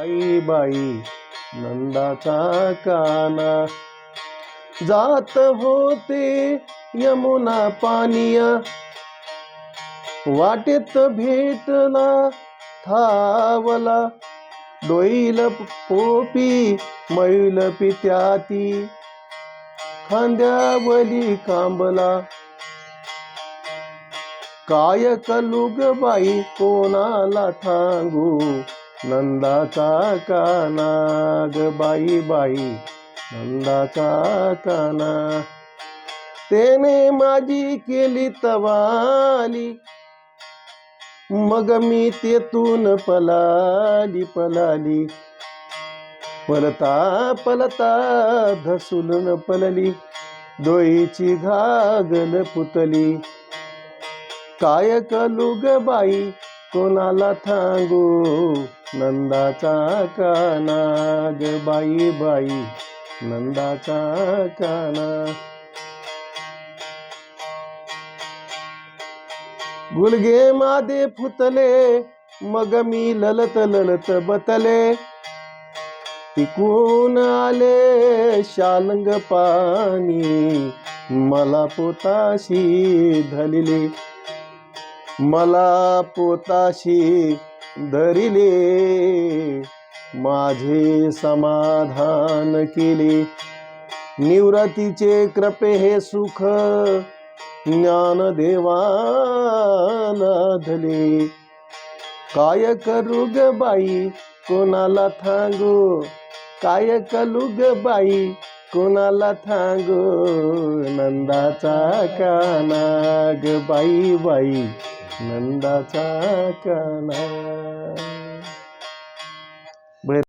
आई बाई नंदाचा काना. जात होते यमुना पानिया. वाटेत भेटला थावला. डोईल पोपी मैल पित्याती. खांद्यावली कांबला. काय कलुग बाई कोणाला थांगू नंदाचा काना ग बाई बाई नंदाचा काना. त्याने माझी केली तवाली मग मी तेथून पलाली पलाली. पलता पलता धसुलन पलली डोईची घागल पुतली. काय कलू ग बाई कोणाला थांगू नंदाचा काना ग बाई बाई नंदाचा काना. गुलगे मादे फुतले मग मी ललत ललत बतले. टिकून आले शालंग पाणी मला पोताशी धलिले. मला पोताशी धरिले माझे समाधान केले. निवृत्तीचे कृपे हे सुख ज्ञानदेवाला धले. काय करू ग बाई कोणाला थांगू काय कलू ग बाई कोणाला थांगू नंदाचा काना ग बाई बाई. नंदाचा काना